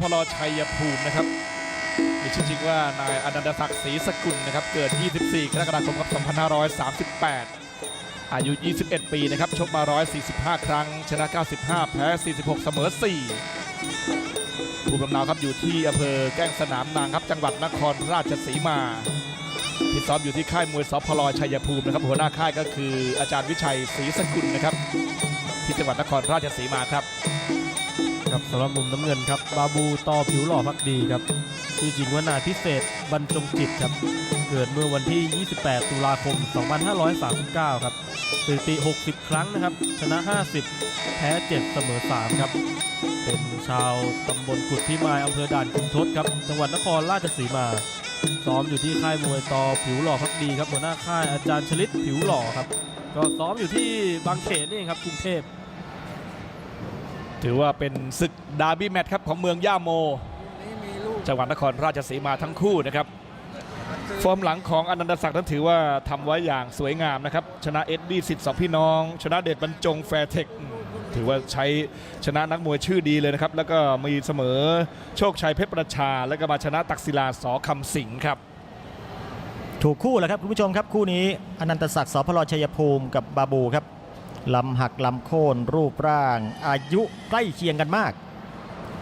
พลชัยภูมินะครับมีชื่อจริงว่านายอนันตศักดิ์ศรีสกุลนะครับ เกิด 24 กรกฎาคมครับ 2538 อายุ 21 ปีนะครับ ชกมา 145 ครั้ง ชนะ 95 แพ้ 46 เสมอ 4 ภูมิลำเนาครับอยู่ที่อำเภอแก้งสนามนางครับ จังหวัดนครราชสีมาที่ซ้อมอยู่ที่ค่ายมวยสพลชัยภูมินะครับ หัวหน้าค่ายก็คืออาจารย์วิชัยศรีสกุลนะครับ ที่จังหวัดนครราชสีมาครับ ครับสำหรับมุมน้ำเงินครับบาบูต่อผิวหล่อพักดีครับชื่อจริงว่านายพิเศษบรรจงจิตครับ เกิดเมื่อวันที่ 28 ตุลาคม 2539 ครับสถิติ 60 ครั้งนะครับ ชนะ 50 แพ้ 7 เสมอ 3 ครับ เป็นชาวตำบลกุดพิมายอำเภอด่านคุณทศครับ จังหวัดนครราชสีมา ซ้อมอยู่ที่ค่ายมวยต่อผิวหล่อพักดีครับหัวหน้าค่ายอาจารย์ชลิตผิวหล่อครับ ก็ซ้อมอยู่ที่บางเขนนี่เองครับกรุงเทพ ถือว่าเป็นศึกดาร์บี้แมตช์ครับของเมืองย่าโม จังหวัดนครราชสีมาทั้งคู่นะครับ ฟอร์มหลังของอนันตศักดิ์นั้นถือว่าทำไว้อย่างสวยงามนะครับ ชนะเอ็ดดี้สิทธิ์สองพี่น้อง ชนะเดชบรรจงแฟร์เทคอืมถือว่าใช้ชนะนักมวยชื่อดีเลยนะครับ แล้วก็มีเสมอโชคชัยเพชรประชา แล้วก็มาชนะตักศิลาสอคำสิงห์ครับถูกคู่แล้วครับคุณผู้ชมครับคู่นี้อนันตศักดิ์สพลชัยภูมิกับบาบูครับ ลำหักลำโค่นรูปร่าง อายุใกล้เคียงกันมาก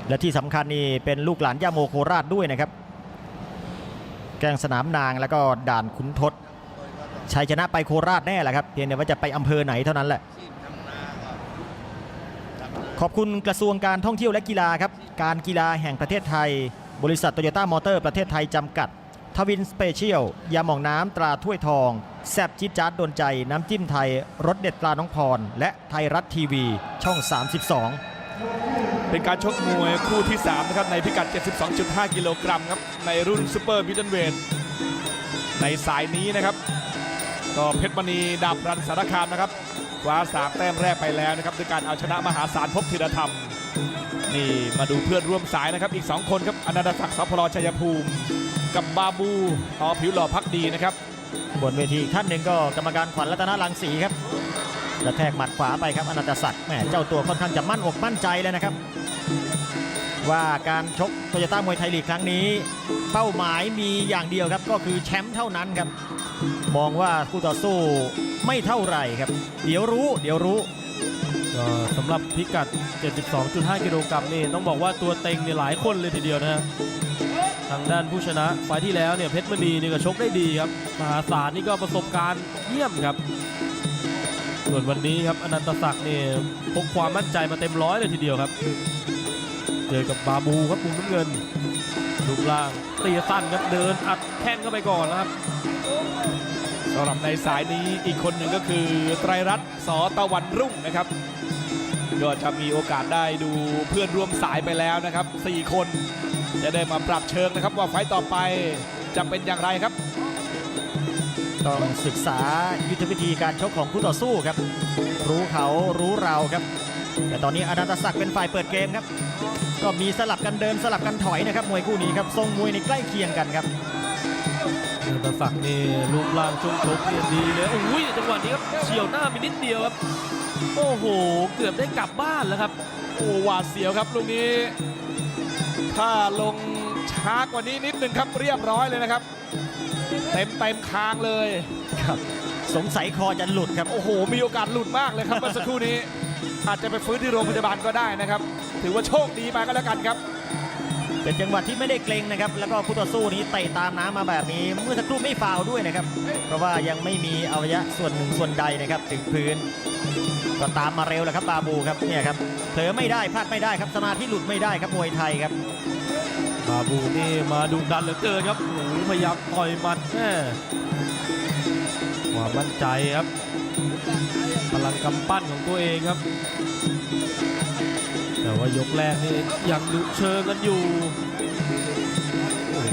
และที่สำคัญนี่เป็นลูกหลานย่าโมโคราชด้วยนะครับ แกงสนามนางแล้วก็ด่านขุนทศชัยชนะไปโคราชแน่แหละครับเพียงแต่ว่าจะไปอำเภอไหนเท่านั้นแหละขอบคุณกระทรวงการท่องเที่ยวและกีฬาครับ การกีฬาแห่งประเทศไทย บริษัทโตโยต้ามอเตอร์ประเทศไทยจำกัด ทวินสเปเชียลยาหม่องน้ำตราถ้วยทอง แซบจิ๊ดจ๊าดโดนใจน้ำจิ้มไทยรสเด็ดปลาน้องพร และไทยรัฐทีวีช่อง 32 เป็นการชกมวยคู่ที่ 3 นะครับ ในพิกัด 72.5 กิโลกรัมครับ ในรุ่นซูเปอร์มิดเดิลเวทในสายนี้นะครับ ก็เพชรมณีดาบรันสารคามนะครับคว้าสามแต้มแรกไปแล้วนะครับด้วยการเอาชนะมหาศาลพบธีรธรรมนี่มาดูเพื่อนร่วมสายนะครับอีก 2 คนครับอนันตศักดิ์สพลชัยภูมิ กับบาบูต่อผิวหล่อพักดีนะครับ บนเวทีอีกท่านหนึ่งก็กรรมการขวัญรัตนรังสีครับกระแทกหมัดขวาไปครับอนันตศักดิ์แหมเจ้าตัวค่อนข้างจะมั่นอกมั่นใจเลยนะครับ ว่าการชกโตโยต้ามวยไทยลีกครั้งนี้ เป้าหมายมีอย่างเดียวครับก็คือแชมป์เท่านั้นครับ มองว่าคู่ต่อสู้ไม่เท่าไหร่ครับ เดี๋ยวรู้ เดี๋ยวรู้ ก็สำหรับพิกัด 72.5 กิโลกรัมนี่ต้องบอกว่าตัวเต็งเนี่ยหลายคนเลยทีเดียวนะฮะทางด้านผู้ชนะไฟที่แล้วเนี่ยเพชรมณีนี่ก็ชกได้ดีครับมหาศาลนี่ก็ประสบการณ์เยี่ยมครับ ส่วนวันนี้ครับอนันตศักดิ์นี่พกความมั่นใจมาเต็มร้อยเลยทีเดียวครับ เจอกับบาบูครับมุมน้ำเงินรูปร่างเตียสั้นครับเดินอัดแข้งเข้าไปก่อนนะครับสำหรับในสายนี้อีกคนหนึ่งก็คือไตรรัตน์สอตะวันรุ่งนะครับ ก็จะมีโอกาสได้ดูเพื่อนร่วมสายไปแล้วนะครับ 4 คน จะได้มาปรับเชิงนะครับ ว่าไฟต์ต่อไปจะเป็นอย่างไรครับ ต้องศึกษายุทธวิธีการชกของคู่ต่อสู้ครับ รู้เขารู้เราครับ แต่ตอนนี้อนันตศักดิ์เป็นฝ่ายเปิดเกมครับ ก็มีสลับกันเดินสลับกันถอยนะครับมวยคู่นี้ครับทรงมวยในใกล้เคียงกันครับอนันตศักดิ์นี่รูปร่างช่วงชกเนี่ยดีเลยโอ้ยจังหวะนี้ครับเฉียวหน้าไปนิดเดียวครับ โอ้โห เกือบได้กลับบ้านแล้วครับ โอ้หวาดเสียวครับลูกนี้ ถ้าลงช้ากว่านี้นิดนึงครับเรียบร้อยเลยนะครับ เต็มเต็มคางเลยครับ สงสัยคอจะหลุดครับโอ้โห มีโอกาสหลุดมากเลยครับเมื่อสักครู่นี้ อาจจะไปฟื้นที่โรงพยาบาลก็ได้นะครับ ถือว่าโชคดีไปก็แล้วกันครับ เป็นจังหวะที่ไม่ได้เกรงนะครับ แล้วก็คู่ต่อสู้นี้เตะตามน้ำมาแบบนี้ เมื่อสักครู่ไม่ฟาวด้วยนะครับ เพราะว่ายังไม่มีอวัยวะส่วนหนึ่งส่วนใดนะครับถึงพื้น ก็ตามมาเร็วแหละครับบาบูครับเนี่ยครับเผลอไม่ได้พลาดไม่ได้ครับสมาธิหลุดไม่ได้ครับมวยไทยครับบาบูนี่มาดุดันเหลือเกินครับโอ้โหพยายามต่อยหมัดแม่ความมั่นใจครับ พลังกำปั้นของตัวเองครับ แต่ว่ายกแรกนี่ยังดุเชิงกันอยู่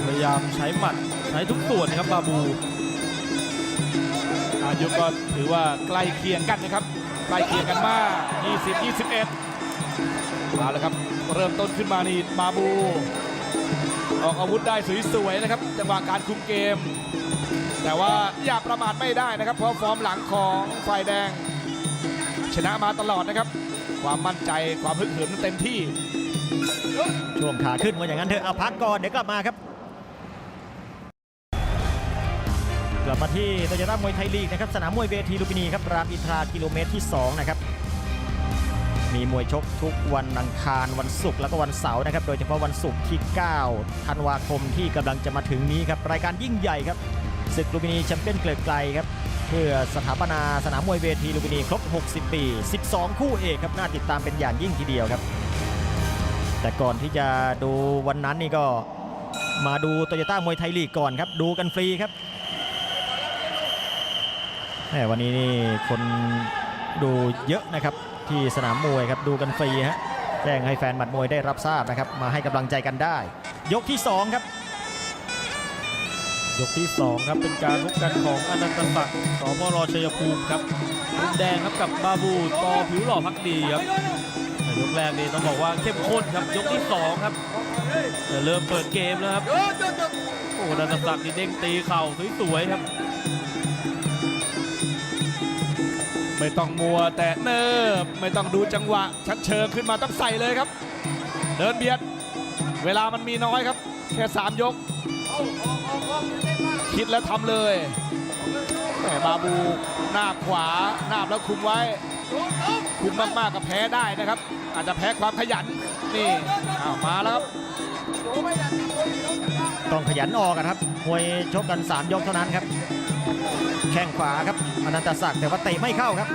พยายามใช้หมัดใช้ทุกส่วนนะครับบาบูอายุก็ถือว่าใกล้เคียงกันนะครับใกล้เคียงกันมาก 20 21เอาละครับเริ่มต้นขึ้นมานี่มาบู ออกอาวุธได้สวยๆนะครับจังหวะการคุมเกม แต่ว่าอย่าประมาทไม่ได้นะครับ เพราะฟอร์มหลังของฝ่ายแดง ชนะมาตลอดนะครับ ความมั่นใจความฮึกเหิมนั้นเต็มที่ ช่วงขาขึ้นว่าอย่างนั้นเถอะเอาพักก่อนเดี๋ยวกลับมาครับ กลับมาที่โตโยต้ามวยไทยลีกนะครับสนามมวยเวทีลุมพินีครับรามอินทรากิโลเมตรที่ 2 นะครับ มีมวยชกทุกวันอังคารวันศุกร์แล้วก็วันเสาร์นะครับ โดยเฉพาะวันศุกร์ที่ 9 ธันวาคมที่กำลังจะมาถึงนี้ครับรายการยิ่งใหญ่ครับศึกลุมพินีแชมเปี้ยนเกลือไกลครับ พื่อสถาปนาสนามมวยเวทีลุมพินีครบ 60 ปี 12 คู่เอกครับน่าติดตามเป็นอย่างยิ่งทีเดียวครับ แต่ก่อนที่จะดูวันนั้นนี่ก็มาดูโตโยต้ามวยไทยลีกก่อนครับ ดูกันฟรีครับแหมวันนี้นี่คนดูเยอะนะครับที่สนามมวยครับดูกันฟรีฮะแจ้งให้แฟนหมัดมวยได้รับทราบนะครับ มาให้กำลังใจกันได้ ยกที่ 2 ครับ ยกที่ 2 ครับเป็นการพบกันของอนันตศักดิ์สพรชัยภูมิครับมุมแดงครับกับบาบูต่อผิวหล่อพักดีครับยกแรกนี่ต้องบอกว่าเข้มข้นครับยกที่ 2 ครับเริ่มเปิดเกมแล้วครับโอ้อนันตศักดิ์นี่เด้งตีเข่าสวยๆครับ ไม่ต้องมัวแต่เนิบไม่ต้องดูจังหวะ ชัดเชิงขึ้นมาต้องใส่เลยครับ เดินเบียด เวลามันมีน้อยครับ แค่ 3 ยก คิดแล้วทำเลยแต่บาบูหน้าขวาหน้าบแล้วคุมไว้ คุมมากๆก็แพ้ได้นะครับ อาจจะแพ้ความขยันนี่อ้าวมาแล้วครับต้องขยันออกอะครับมวยชกกัน 3 ยกเท่านั้นครับ แข้งขวาครับอนันตศักดิ์แต่ว่าเตะไม่เข้าครับ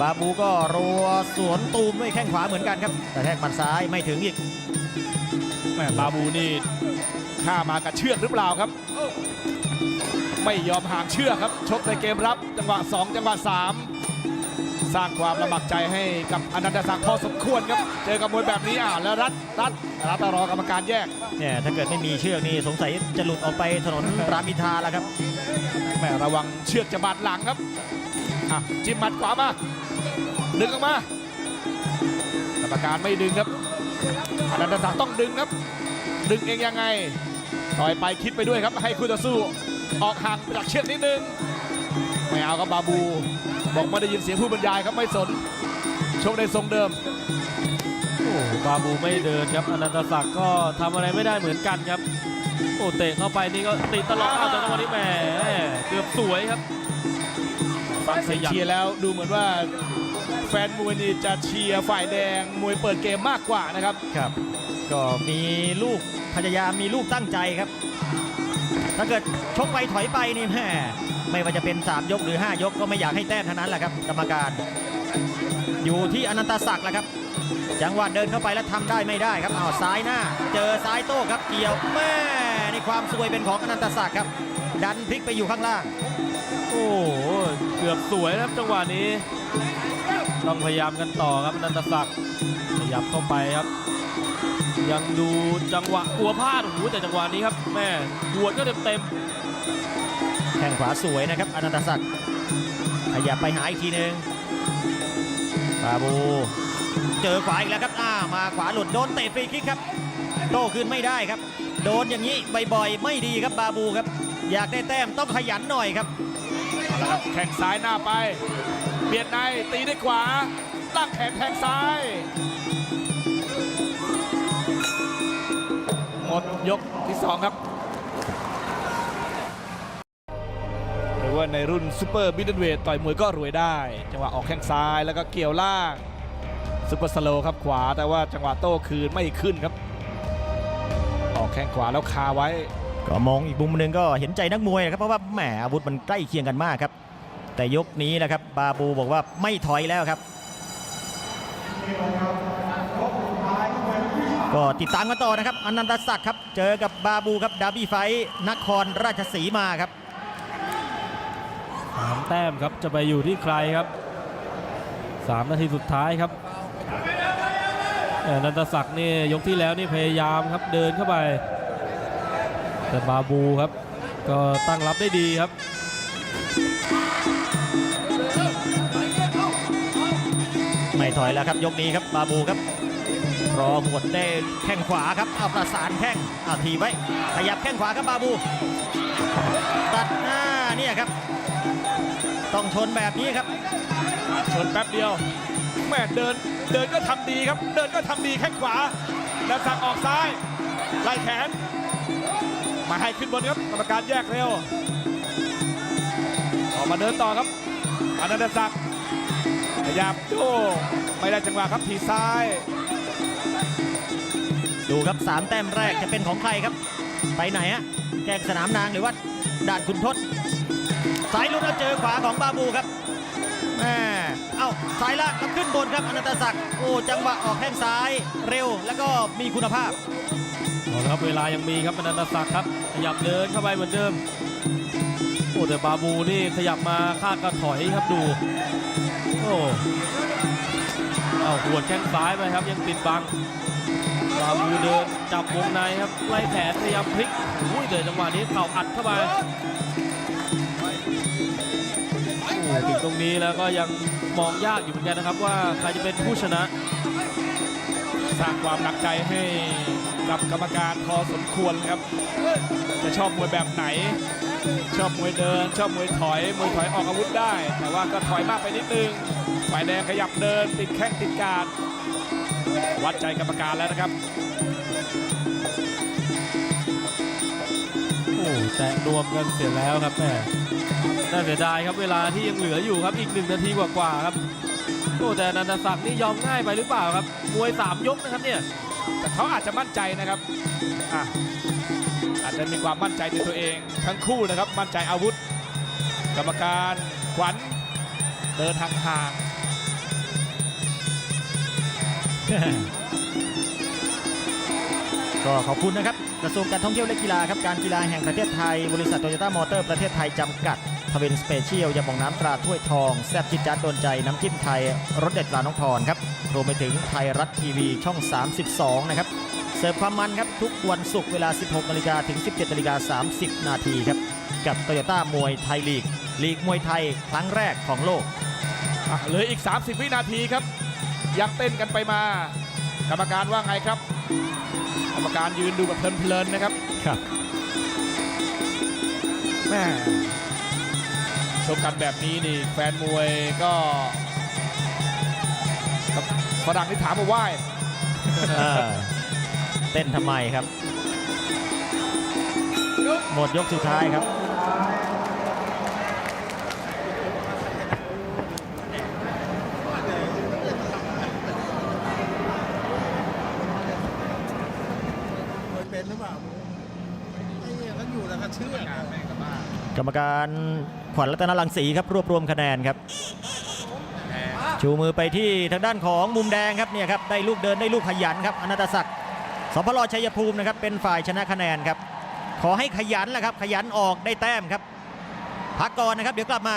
บาบูก็รัวสวนตูมด้วยแข้งขวาเหมือนกันครับแต่แทกหมัดซ้ายไม่ถึงอีกแม่บาบูนี่ข้ามากับเชือกหรือเปล่าครับ ไม่ยอมห่างเชือกครับ ชกในเกมรับจังหวะ 2 จังหวะ 3 สร้างความลำบากใจให้กับอนันตศักดิ์พอสมควรครับ เจอกับมวยแบบนี้อ่าแล้วรัดรัดรัดตรอกรรมการแยกเนี่ยถ้าเกิดไม่มีเชือกนี่สงสัยจะหลุดออกไปถนนรามอินทราแล้วครับแม่ระวังเชือกจะบาดหลังครับอะจิ้มหมัดขวามาดึงออกมากรรมการไม่ดึงครับอนันตศักดิ์ต้องดึงครับ ดึงเองยังไงต่อยไปคิดไปด้วยครับ ให้คู่ต่อสู้ ออกห่างจากเชือกนิดนึง ไม่เอาครับบาบู บอกไม่ได้ยินเสียงผู้บรรยายครับไม่สนโชคในทรงเดิมโอ้บาบูไม่เดินครับอนันตศักดิ์ก็ทำอะไรไม่ได้เหมือนกันครับ โอ้เตะเข้าไปนี่ก็ติดตลอดเอาแต่จังหวะนี้แหมเกือบสวยครับฟังเสียงเชียร์แล้วดูเหมือนว่าแฟนมวยนี่จะเชียร์ฝ่ายแดงมวยเปิดเกมมากกว่านะครับ ครับ ก็มีลูกพยายามมีลูกตั้งใจครับ ถ้าเกิดชกไปถอยไปนี่แม่ไม่ว่าจะเป็น 3 ยกหรือ 5 ยกก็ไม่อยากให้แต้มเท่านั้นแหละครับกรรมการ อยู่ที่อนันตศักดิ์แหละครับ จังหวะเดินเข้าไปแล้วทำได้ไม่ได้ครับอ้าวซ้ายหน้า เจอซ้ายโต้ครับเกี่ยวแม่นี่ความสวยเป็นของอนันตศักดิ์ครับ ดันพลิกไปอยู่ข้างล่าง โอ้เกือบสวยนะครับจังหวะนี้ ต้องพยายามกันต่อครับอนันตศักดิ์ขยับเข้าไปครับ ยังดูจังหวะกลัวพลาดโอ้โหแต่จังหวะนี้ครับแม่หวดก็เต็มเต็มแข้งขวาสวยนะครับอนันตศักดิ์ขยับไปหาอีกทีหนึ่งบาบู เจอขวาอีกแล้วครับอ้ามาขวาหลุดโดนเตะฟรีคิกครับโต้คืนไม่ได้ครับ โดนอย่างนี้บ่อยๆไม่ดีครับบาบูครับ อยากได้แต้มต้องขยันหน่อยครับเอาละครับแข้งซ้ายหน้าไป เบียดในตีด้วยขวาตั้งแขนแทงซ้าย มดยกที่ 2 ครับ หรือว่าในรุ่นซูเปอร์มิดเดิลเวทต่อยมวยก็รวยได้ จังหวะออกแข้งซ้ายแล้วก็เกี่ยวล่างซูเปอร์สโลครับขวาแต่ว่าจังหวะโต้คืนไม่ขึ้นครับ ออกแข้งขวาแล้วคาไว้ ก็มองอีกมุมหนึ่งก็เห็นใจนักมวยนะครับเพราะว่าแหมอาวุธมันใกล้เคียงกันมากครับ แต่ยกนี้นะครับบาบูบอกว่าไม่ถอยแล้วครับ ก็ติดตามกันต่อนะครับอนันตศักดิ์ครับ เจอกับบาบูครับดาร์บี้ไฟท์นครราชสีมาครับสามแต้มครับจะไปอยู่ที่ใครครับสามนาทีสุดท้ายครับเอ่อนันตศักดิ์นี่ยกที่แล้วนี่พยายามครับเดินเข้าไป แต่บาบูครับ ก็ตั้งรับได้ดีครับไม่ถอยแล้วครับยกนี้ครับบาบูครับ รอหมดได้แข้งขวาครับเอาประสานแข้งเอาทีไว้ ขยับแข้งขวาครับบาบู ตัดหน้าเนี่ยครับ ต้องชนแบบนี้ครับ ชนแป๊บเดียวแม่เดินเดินก็ทำดีครับ เดินก็ทำดีแข้งขวานันต์ศักดิ์ออกซ้ายไล่แขน มาให้ขึ้นบนครับกรรมการแยกเร็ว ออกมาเดินต่อครับอนันตศักดิ์ขยับโอ้ไม่ได้จังหวะครับทีซ้าย ดูครับสามแต้มแรกจะเป็นของใครครับ ไปไหนฮะแกล้งสนามนางหรือว่าด่านคุณทศสายลุ้นแล้วเจอขวาของบาบูครับแม่เอ้าสายล่างแล้วขึ้นบนครับอนันตศักดิ์โอ้จังหวะออกแข้งซ้ายเร็วแล้วก็มีคุณภาพเอาละครับเวลายังมีครับอนันตศักดิ์ครับขยับเดินเข้าไปเหมือนเดิมโอ้แต่บาบูนี่ขยับมาคาดกระถอยครับดูโอ้เอาหัวดแข้งซ้ายไปครับยังปิดบัง บาบูเดินจับวงในครับไล่แขนพยายามพลิกอุ้ยเดินจังหวะนี้เข่าอัดเข้าไปถึงตรงนี้แล้วก็ยังมองยากอยู่เหมือนกันนะครับว่าใครจะเป็นผู้ชนะ สร้างความหนักใจให้กับกรรมการพอสมควรครับ จะชอบมวยแบบไหน ชอบมวยเดิน ชอบมวยถอยมวยถอยออกอาวุธได้ แต่ว่าก็ถอยมากไปนิดนึงฝ่ายแดงขยับเดินติดแข้งติดการ วัดใจกรรมการแล้วนะครับ โอ้แตะรวมกันเสร็จแล้วครับแม่น่าเสียดายครับเวลาที่ยังเหลืออยู่ครับอีกหนึ่งนาทีกว่าๆครับโอ้แต่อนันตศักดิ์นี่ยอมง่ายไปหรือเปล่าครับมวยสามยกนะครับเนี่ยแต่เขาอาจจะมั่นใจนะครับอะอาจจะมีความมั่นใจในตัวเอง ทั้งคู่นะครับมั่นใจอาวุธ กรรมการขวัญเดินห่าง ก็ขอบคุณนะครับกระทรวงการท่องเที่ยวและกีฬาครับการกีฬาแห่งประเทศไทย บริษัทโตโยต้ามอเตอร์ประเทศไทยจำกัดทเวนสเปเชียลยาหมองน้ำตราถ้วยทอง แซ่บจิตจัดโดนใจน้ำจิ้มไทยรสเด็ดปลาน้องพรครับรวมไปถึงไทยรัฐทีวีช่อง 32 นะครับ เสิร์ฟความมันครับ ทุกวันศุกร์เวลา 16นาฬิกาถึง 17นาฬิกา30 นาทีครับ กับโตโยต้ามวยไทยลีก ลีกมวยไทยครั้งแรกของโลกเหลืออีก 30 วินาทีครับ ยังเต้นกันไปมา กรรมการว่าไงครับ กรรมการยืนดูแบบเพลินๆนะครับครับแม่ชมกันแบบนี้นี่แฟนมวยก็ฝรั่งที่ถามมาไหว้เออเต้นทำไมครับ หมดยกสุดท้ายครับ เป็นหรือเปล่าไอ้เนี่ยเขาอยู่แล้วเขาเชื่อกรรมการขวัญรัตนรังสีครับรวบรวมคะแนนครับ ชูมือไปที่ทางด้านของมุมแดงครับเนี่ยครับได้ลูกเดินได้ลูกขยันครับอนันตศักดิ์สพลชัยภูมินะครับเป็นฝ่ายชนะคะแนนครับ ขอให้ขยันแหละครับ ขยันออกได้แต้มครับ พักก่อนนะครับ เดี๋ยวกลับมา